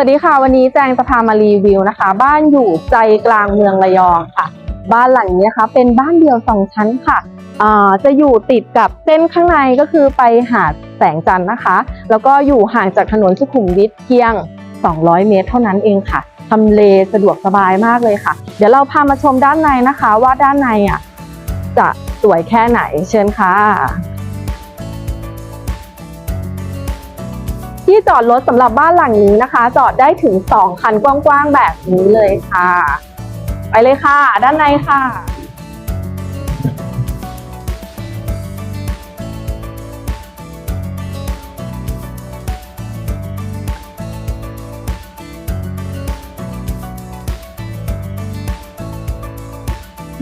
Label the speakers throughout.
Speaker 1: วัสดีค่ะ วันนี้แจงจะพามารีวิวนะคะ บ้านอยู่ใจกลางเมืองระยองค่ะ บ้านหลังนี้นะคะ เป็นบ้านเดี่ยวสองชั้นค่ะจะอยู่ติดกับเส้นข้างในก็คือไปหาดแสงจันทร์นะคะ แล้วก็อยู่ห่างจากถนนสุขุมวิทเพียง 200 เมตร เท่านั้นเองค่ะทำเลสะดวกสบายมากเลยค่ะ เดี๋ยวเราพามาชมด้านในนะคะ ว่าด้านในอะจะสวยแค่ไหนเชิญค่ะ ที่จอดรถสำหรับบ้านหลังนี้นะคะ จอดได้ถึง 2 คันกว้างๆแบบนี้เลยค่ะ ไปเลยค่ะ ด้านในค่ะ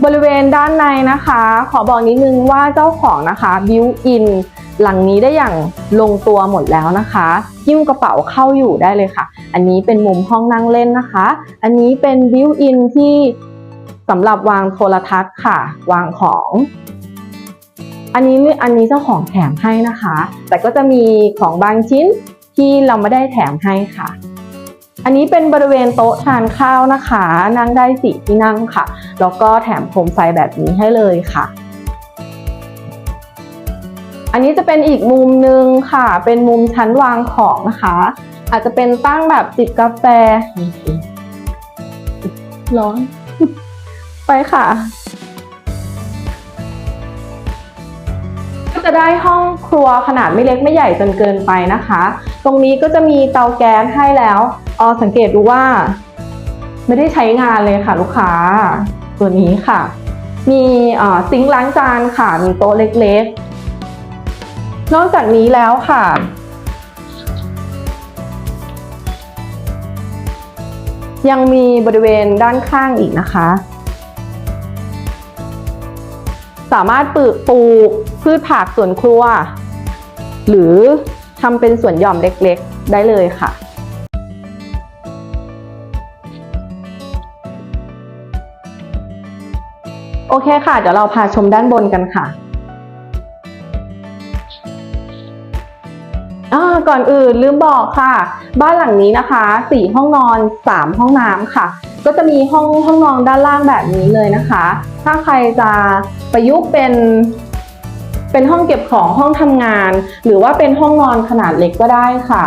Speaker 1: บริเวณด้านในนะคะ ขอบอกนิดนึงว่าเจ้าของนะคะบิวอิน หลังนี้ได้อย่างลงตัวหมดแล้วนะคะหิ้วกระเป๋าเข้าอยู่ได้เลยค่ะ อันนี้เป็นมุมห้องนั่งเล่นนะคะ อันนี้เป็นบิวอินที่สำหรับวางโทรทัศน์ค่ะ วางของ อันนี้อันนี้เจ้าของแถมให้นะคะ แต่ก็จะมีของบางชิ้นที่เราไม่ได้แถมให้ค่ะ อันนี้เป็นบริเวณโต๊ะทานข้าวนะคะ นั่งได้สี่ที่นั่งค่ะ แล้วก็แถมโคมไฟแบบนี้ให้เลยค่ะ อันนี้จะเป็นอีกมุมหนึ่งค่ะ เป็นมุมชั้นวางของนะคะ อาจจะเป็นตั้งแบบจิบกาแฟ ร้อน ไปค่ะก็จะได้ห้องครัวขนาดไม่เล็กไม่ใหญ่จนเกินไปนะคะ ตรงนี้ก็จะมีเตาแก๊สให้แล้วออสังเกตดูว่า ไม่ได้ใช้งานเลยค่ะลูกค้า ตัวนี้ค่ะ มีซิงค์ล้างจานค่ะ มีโต๊ะเล็ก นอกจากนี้แล้วค่ะ ยังมีบริเวณด้านข้างอีกนะคะ สามารถปลูกปลูกพืชผักสวนครัว หรือทำเป็นสวนหย่อมเล็กๆ ได้เลยค่ะโอเคค่ะ เดี๋ยวเราพาชมด้านบนกันค่ะ ก่อนอื่นลืมบอกค่ะ บ้านหลังนี้นะคะสี่ห้องนอนสามห้องน้ำค่ะ ก็จะมีห้องห้องนอนด้านล่างแบบนี้เลยนะคะ ถ้าใครจะประยุกต์เป็นเป็นห้องเก็บของห้องทำงาน หรือว่าเป็นห้องนอนขนาดเล็กก็ได้ค่ะ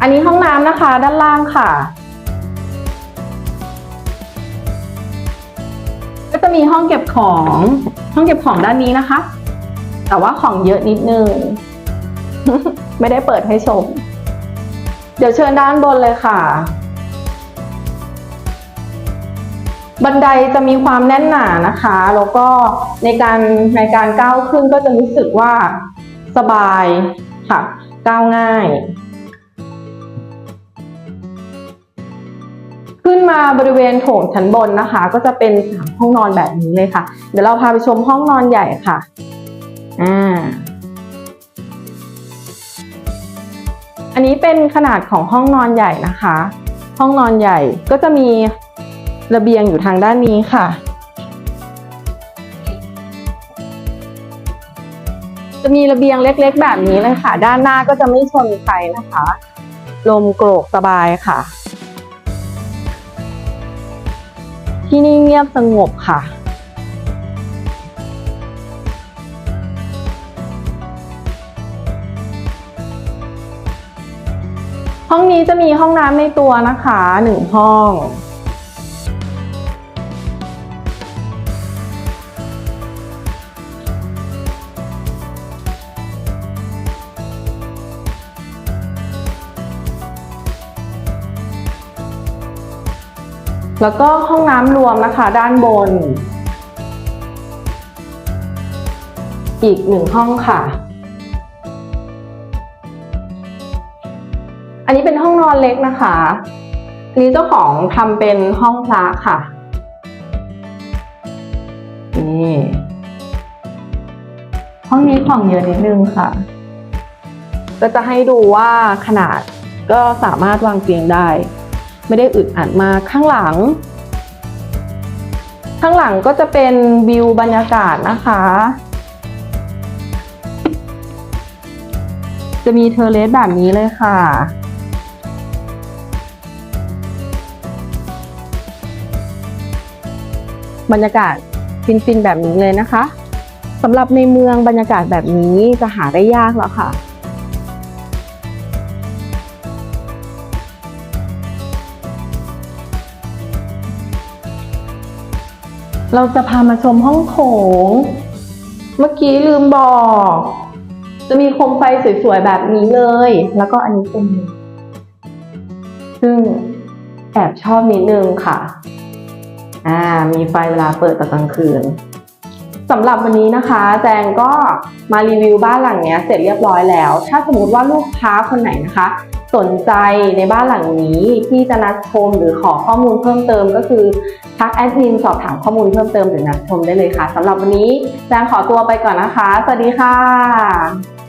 Speaker 1: อันนี้ห้องน้ำนะคะด้านล่างค่ะ ก็จะมีห้องเก็บของ ห้องเก็บของด้านนี้นะคะ แต่ว่าของเยอะนิดนึง ไม่ได้เปิดให้ชม เดี๋ยวเชิญด้านบนเลยค่ะ บันไดจะมีความแน่นหนานะคะ แล้วก็ในการในการก้าวขึ้นก็จะรู้สึกว่าสบายค่ะ ก้าวง่าย ขึ้นมาบริเวณโถงชั้นบนนะคะ ก็จะเป็นสามห้องนอนแบบนี้เลยค่ะ เดี๋ยวเราพาไปชมห้องนอนใหญ่ค่ะอ่าอันนี้เป็นขนาดของห้องนอนใหญ่นะคะ ห้องนอนใหญ่ก็จะมีระเบียงอยู่ทางด้านนี้ค่ะ จะมีระเบียงเล็กๆ แบบนี้เลยค่ะ ด้านหน้าก็จะไม่ชนใครนะคะ ลมโกรกสบายค่ะ ที่นี่เงียบสงบค่ะ ห้องนี้จะมีห้องน้ำในตัวนะคะหนึ่งห้อง แล้วก็ห้องน้ำรวมนะคะด้านบน อีกหนึ่งห้องค่ะ อันนี้เป็นห้องนอนเล็กนะคะอันนี้เจ้าของทำเป็นห้องพระค่ะ นี่ ห้องนี้ของเยอะนิดนึงค่ะ ก็จะให้ดูว่าขนาดก็สามารถวางเตียงได้ ไม่ได้อึดอัดมากข้างหลัง ข้างหลังก็จะเป็นวิวบรรยากาศนะคะ จะมีเทอร์เลสแบบนี้เลยค่ะบรรยากาศฟินๆแบบนี้เลยนะคะสำหรับในเมืองบรรยากาศแบบนี้จะหาได้ยากแล้วค่ะ เราจะพามาชมห้องโถง เมื่อกี้ลืมบอก จะมีโคมไฟสวยๆแบบนี้เลย แล้วก็อันนี้เป็น ซึ่งแอบชอบนิดนึงค่ะ อ่า มีไฟเวลาเปิดตอนกลางคืนสำหรับวันนี้นะคะ แจงก็มารีวิวบ้านหลังเนี้ยเสร็จเรียบร้อยแล้ว ถ้าสมมติว่าลูกค้าคนไหนนะคะ สนใจในบ้านหลังนี้ที่จะนัดชมหรือขอข้อมูลเพิ่มเติมก็คือทักแอดมินสอบถามข้อมูลเพิ่มเติมหรือนัดชมได้เลยค่ะสำหรับวันนี้แจงขอตัวไปก่อนนะคะ สวัสดีค่ะ